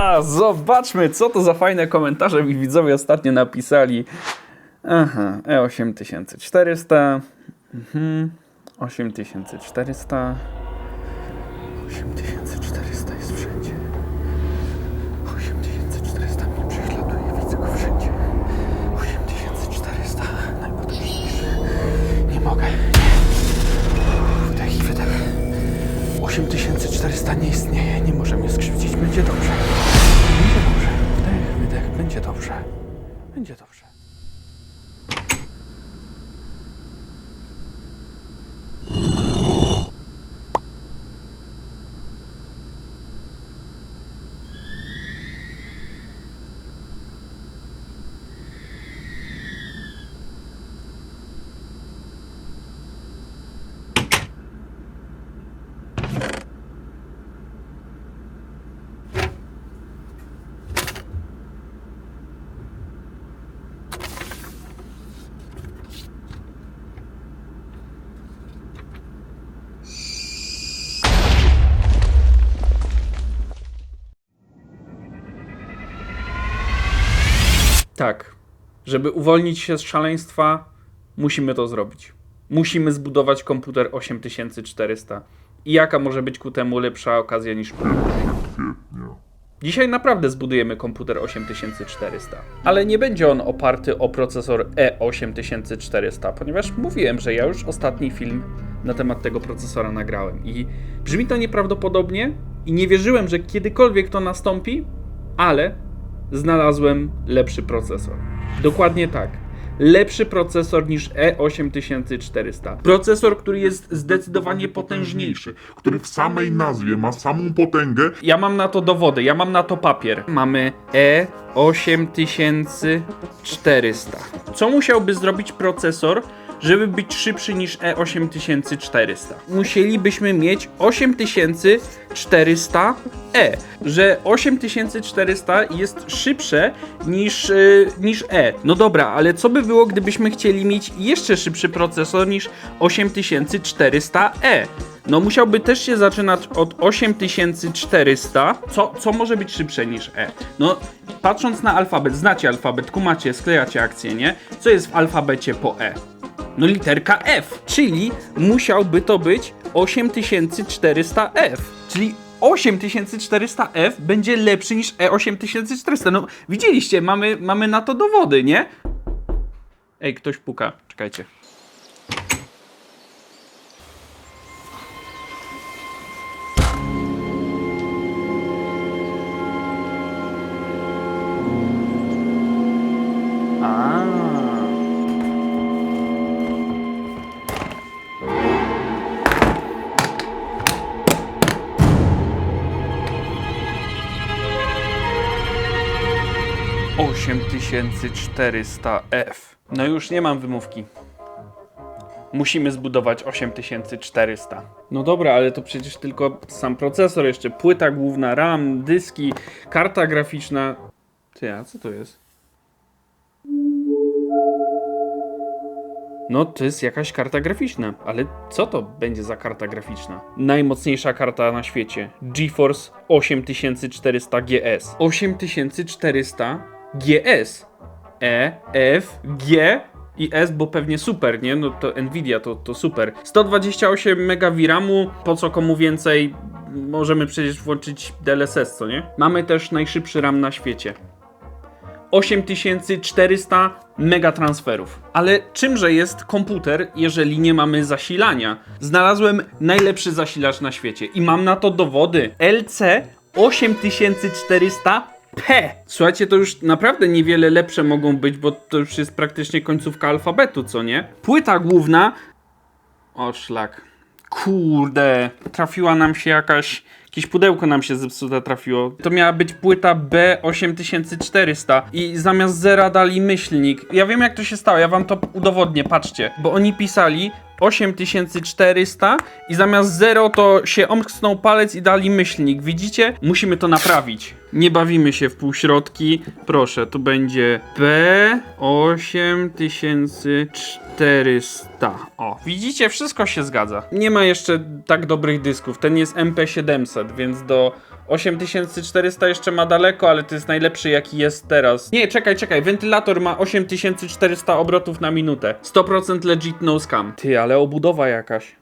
Haha, zobaczmy, co to za fajne komentarze mi widzowie ostatnio napisali. Aha, E E8400. Mhm. 8400. 8400 jest wszędzie. 8400 mnie prześladuje, widzę go wszędzie. 8400, najpotężniejszy. Nie mogę. Wydech i wydech. 8400 nie istnieje, nie może mnie skrzywdzić, będzie dobrze. Będzie dobrze. Będzie dobrze. Tak. Żeby uwolnić się z szaleństwa, musimy to zrobić. Musimy zbudować komputer 8400. I jaka może być ku temu lepsza okazja niż Dzisiaj naprawdę zbudujemy komputer 8400, ale nie będzie on oparty o procesor E E8400, ponieważ mówiłem, że ja już ostatni film na temat tego procesora nagrałem i brzmi to nieprawdopodobnie i nie wierzyłem, że kiedykolwiek to nastąpi, ale znalazłem lepszy procesor. Dokładnie tak. Lepszy procesor niż E E8400. Procesor, który jest zdecydowanie potężniejszy. który w samej nazwie ma samą potęgę Ja mam na to dowody, ja mam na to papier. Mamy E E8400. Co musiałby zrobić procesor, żeby być szybszy niż E E8400? Musielibyśmy mieć 8400E. Że 8400 jest szybsze niż, yy, niż E. No dobra, ale co by było, gdybyśmy chcieli mieć jeszcze szybszy procesor niż 8400E? No musiałby też się zaczynać od 8400. Co, co może być szybsze niż E? No patrząc na alfabet, znacie alfabet, kumacie, sklejacie akcje, nie? Co jest w alfabecie po E? No literka F, czyli musiałby to być 8400F, czyli 8400F będzie lepszy niż E E8400. No widzieliście, mamy, mamy na to dowody, nie? Ej, ktoś puka, czekajcie. 8400F. No już nie mam wymówki. Musimy zbudować 8400. No dobra, ale to przecież tylko sam procesor, jeszcze płyta główna, RAM, dyski, karta graficzna. Ty, a co to jest? No to jest jakaś karta graficzna, ale co to będzie za karta graficzna? Najmocniejsza karta na świecie. GeForce 8400 GS. 8400 GS. E, F, G i S, bo pewnie super, nie? No to Nvidia to, to super. 128 MB VRAMu, po co komu więcej? Możemy przecież włączyć DLSS, co nie? Mamy też najszybszy RAM na świecie. 8400 megatransferów. Ale czymże jest komputer, jeżeli nie mamy zasilania? Znalazłem najlepszy zasilacz na świecie i mam na to dowody. LC 8400P. Słuchajcie, to już naprawdę niewiele lepsze mogą być, bo to już jest praktycznie końcówka alfabetu, co nie? Płyta główna. O szlak. Kurde, trafiła nam się jakaś. Jakieś pudełko nam się zepsute trafiło. To miała być płyta B8400 i zamiast zera dali myślnik. Ja wiem jak to się stało, ja wam to udowodnię, patrzcie. Bo oni pisali 8400 i zamiast 0 to się omknął palec i dali myślnik. Widzicie? Musimy to naprawić. Nie bawimy się w półśrodki. Proszę, tu będzie B8400. O, widzicie? Wszystko się zgadza. Nie ma jeszcze tak dobrych dysków. Ten jest MP700, więc do 8400 jeszcze ma daleko, ale to jest najlepszy jaki jest teraz. Nie, czekaj, czekaj, wentylator ma 8400 obrotów na minutę. 100% legit no scam. Ty, ale obudowa jakaś.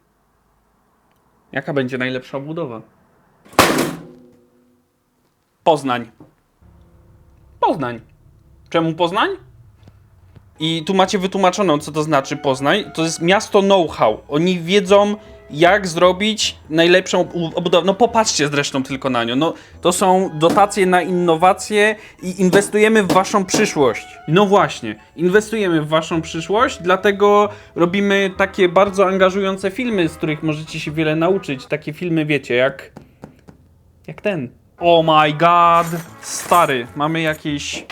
Jaka będzie najlepsza obudowa? Poznań. Poznań. Czemu Poznań? I tu macie wytłumaczoną, co to znaczy Poznań. To jest miasto know-how. Oni wiedzą, jak zrobić najlepszą obudowę. No popatrzcie zresztą tylko na nią. No, to są dotacje na innowacje i inwestujemy w waszą przyszłość. No właśnie, inwestujemy w waszą przyszłość, dlatego robimy takie bardzo angażujące filmy, z których możecie się wiele nauczyć. Takie filmy, wiecie, jak... Jak ten. Oh my god! Stary, mamy jakieś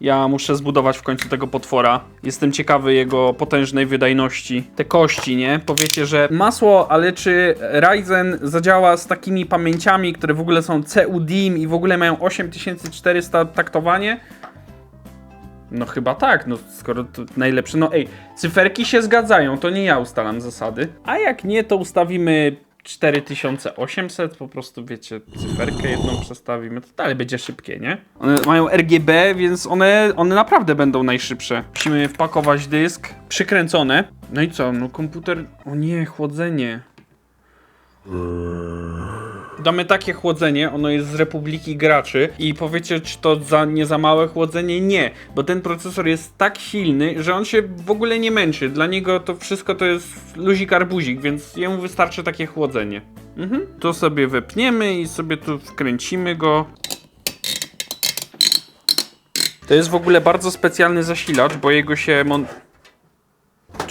Ja muszę zbudować w końcu tego potwora. Jestem ciekawy jego potężnej wydajności. Te kości, nie? Powiecie, że masło, ale czy Ryzen zadziała z takimi pamięciami, które w ogóle są CUDIM i w ogóle mają 8400 taktowanie? No chyba tak, no skoro to najlepsze. No ej, cyferki się zgadzają, to nie ja ustalam zasady. A jak nie, to ustawimy 4800, po prostu wiecie, cyferkę jedną przestawimy, to dalej będzie szybkie, nie? One mają RGB, więc one, one naprawdę będą najszybsze. Musimy wpakować dysk, przykręcone. No i co, no komputer... O nie, chłodzenie. Damy takie chłodzenie, ono jest z Republiki Graczy i powiecie, czy to za, nie za małe chłodzenie? Nie, bo ten procesor jest tak silny, że on się w ogóle nie męczy. Dla niego to wszystko to jest luzik arbuzik, więc jemu wystarczy takie chłodzenie. Mhm. To sobie wepniemy i sobie tu wkręcimy go. To jest w ogóle bardzo specjalny zasilacz, bo jego się.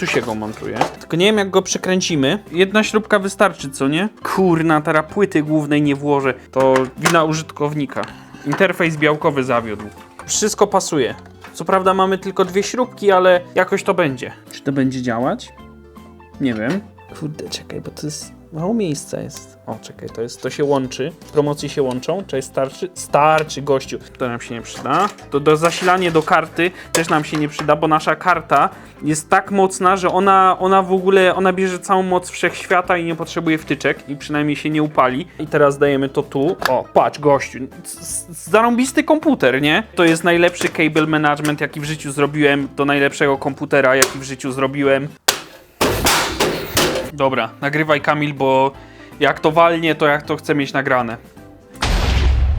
Tu się go montuje. Tylko nie wiem jak go przykręcimy. Jedna śrubka wystarczy, co nie? Kurna, teraz płyty głównej nie włożę. To wina użytkownika. Interfejs białkowy zawiódł. Wszystko pasuje. Co prawda mamy tylko dwie śrubki, ale jakoś to będzie. Czy to będzie działać? Nie wiem. Kurde, czekaj, bo to jest... Mało miejsca jest. O, czekaj, to jest, to się łączy. Promocje się łączą. Czy starczy? Starczy, gościu. To nam się nie przyda. To do zasilanie do karty też nam się nie przyda, bo nasza karta jest tak mocna, że ona, ona w ogóle, ona bierze całą moc wszechświata i nie potrzebuje wtyczek i przynajmniej się nie upali. I teraz dajemy to tu. O, patrz, gościu. Zarąbisty komputer, nie? To jest najlepszy cable management, jaki w życiu zrobiłem. Do najlepszego komputera, jaki w życiu zrobiłem. Dobra, nagrywaj Kamil, bo jak to walnie, to jak to chcę mieć nagrane.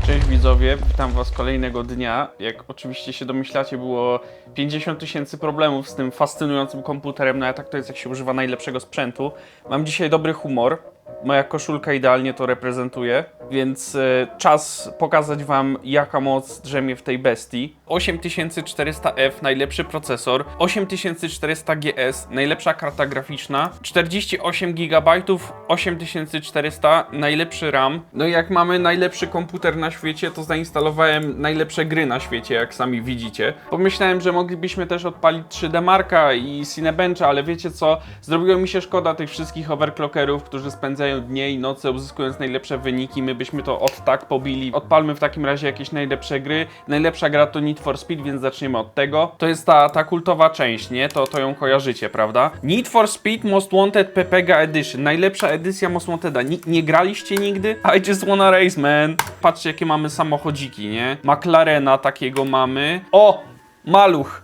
Cześć widzowie, witam was kolejnego dnia. Jak oczywiście się domyślacie, było 50 tysięcy problemów z tym fascynującym komputerem, no a tak to jest jak się używa najlepszego sprzętu. Mam dzisiaj dobry humor, moja koszulka idealnie to reprezentuje, więc e, czas pokazać wam jaka moc drzemie w tej bestii. 8400F, najlepszy procesor, 8400 GS, najlepsza karta graficzna, 48 GB, 8400, najlepszy RAM. No i jak mamy najlepszy komputer na świecie, to zainstalowałem najlepsze gry na świecie, jak sami widzicie. Pomyślałem, że moglibyśmy też odpalić 3D Marka i Cinebencha, ale wiecie co? Zrobiło mi się szkoda tych wszystkich overclockerów, którzy spędzają dnie i noce uzyskując najlepsze wyniki. My byśmy to od tak pobili. Odpalmy w takim razie jakieś najlepsze gry. Najlepsza gra to Need for Speed, więc zaczniemy od tego. To jest ta, ta kultowa część, nie? To, to ją kojarzycie, prawda? Need for Speed Most Wanted Pepega Edition. Najlepsza edycja Most Wanteda. Nie graliście nigdy? I just wanna race, man. Patrzcie, jakie mamy samochodziki, nie? McLarena takiego mamy. O! Maluch.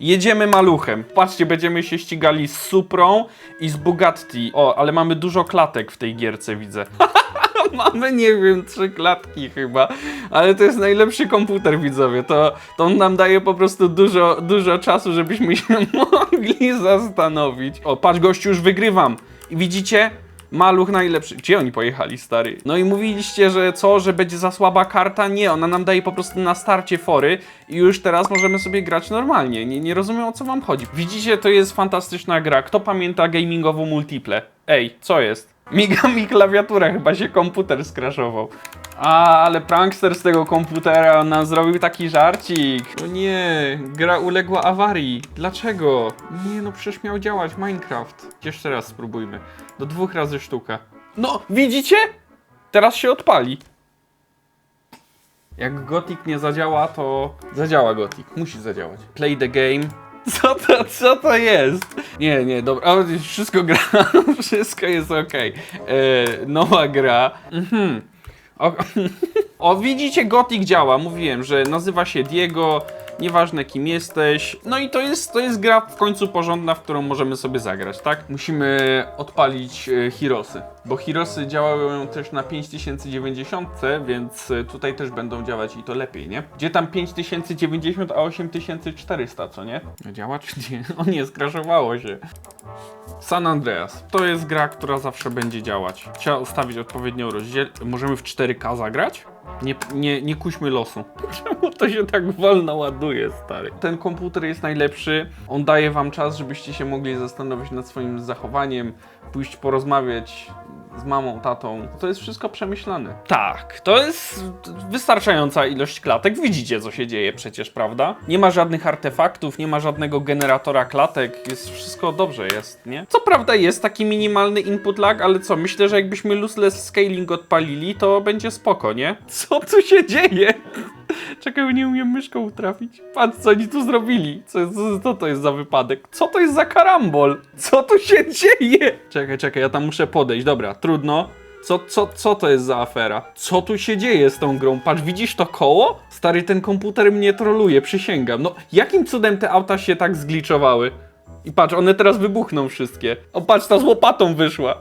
Jedziemy maluchem. Patrzcie, będziemy się ścigali z Suprą i z Bugatti. O, ale mamy dużo klatek w tej gierce, widzę. mamy, nie wiem, trzy klatki chyba. Ale to jest najlepszy komputer, widzowie. To, to on nam daje po prostu dużo, dużo czasu, żebyśmy się mogli zastanowić. O, patrz, gościu, już wygrywam. I widzicie? Maluch najlepszy. Gdzie oni pojechali, stary? No i mówiliście, że co, że będzie za słaba karta? Nie, ona nam daje po prostu na starcie fory i już teraz możemy sobie grać normalnie. Nie, nie rozumiem o co wam chodzi. Widzicie, to jest fantastyczna gra. Kto pamięta gamingową multiple? Ej, co jest? Miga mi klawiatura, chyba się komputer skraszował. A, ale prankster z tego komputera on nam zrobił taki żarcik. No nie, gra uległa awarii. Dlaczego? Nie, no przecież miał działać Minecraft. Jeszcze raz spróbujmy. Do dwóch razy sztuka. No, widzicie? Teraz się odpali. Jak Gothic nie zadziała, to zadziała Gothic. Musi zadziałać. Play the game. Co to, co to jest? Nie, nie, dobra, wszystko gra, wszystko jest okej. E, Nowa gra. Mhm. O, o, widzicie, Gothic działa, mówiłem, że nazywa się Diego, nieważne kim jesteś. No i to jest, to jest gra w końcu porządna, w którą możemy sobie zagrać, tak? Musimy odpalić e, Hirosy, bo Hirosy działają też na 5090, więc e, tutaj też będą działać i to lepiej, nie? Gdzie tam 5090, a 8400, co nie? Działa czy nie? O nie, skraszowało się. San Andreas. To jest gra, która zawsze będzie działać. Trzeba ustawić odpowiednią rozdziel. Możemy w 4K zagrać? Nie, nie, nie kuśmy losu. Czemu to się tak wolno ładuje, stary? Ten komputer jest najlepszy. On daje wam czas, żebyście się mogli zastanowić nad swoim zachowaniem, pójść porozmawiać z mamą, tatą. To jest wszystko przemyślane. Tak, to jest wystarczająca ilość klatek. Widzicie, co się dzieje przecież, prawda? Nie ma żadnych artefaktów, nie ma żadnego generatora klatek. Jest wszystko dobrze, jest, nie? Co prawda jest taki minimalny input lag, ale co? Myślę, że jakbyśmy lossless scaling odpalili, to będzie spoko, nie? Co tu się dzieje? Czekaj, nie umiem myszką trafić. Patrz, co oni tu zrobili. Co, co, co to jest za wypadek? Co to jest za karambol? Co tu się dzieje? Czekaj, czekaj, ja tam muszę podejść. Dobra, trudno. Co, co, co to jest za afera? Co tu się dzieje z tą grą? Patrz, widzisz to koło? Stary, ten komputer mnie troluje, przysięgam. No, jakim cudem te auta się tak zgliczowały? I patrz, one teraz wybuchną wszystkie. O, patrz, ta z łopatą wyszła.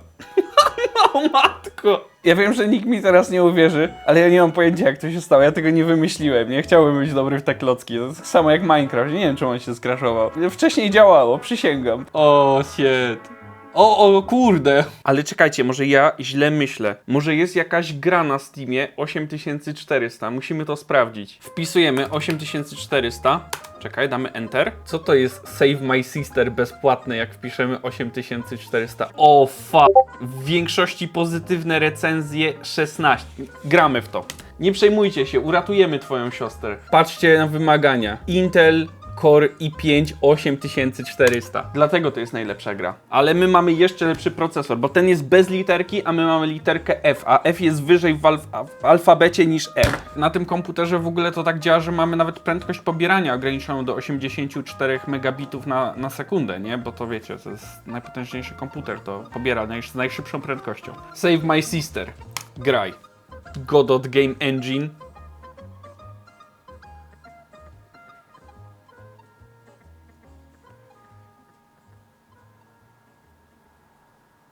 O matko! Ja wiem, że nikt mi teraz nie uwierzy, ale ja nie mam pojęcia jak to się stało, ja tego nie wymyśliłem, nie chciałbym być dobry w te klocki, to tak samo jak Minecraft, nie wiem czemu on się skraszował. Wcześniej działało, przysięgam. O, shit. O, o kurde. Ale czekajcie, może ja źle myślę. Może jest jakaś gra na Steamie 8400. Musimy to sprawdzić. Wpisujemy 8400. Czekaj, damy Enter. Co to jest Save My Sister bezpłatne, jak wpiszemy 8400? O, fa. W większości pozytywne recenzje 16. Gramy w to. Nie przejmujcie się, uratujemy twoją siostrę. Patrzcie na wymagania. Intel Core i5 8400. Dlatego to jest najlepsza gra. Ale my mamy jeszcze lepszy procesor, bo ten jest bez literki, a my mamy literkę F, a F jest wyżej w, alf w alfabecie niż F. Na tym komputerze w ogóle to tak działa, że mamy nawet prędkość pobierania ograniczoną do 84 megabitów na, na sekundę, nie? Bo to wiecie, to jest najpotężniejszy komputer, to pobiera naj, z najszybszą prędkością. Save My Sister. Graj. Godot Game Engine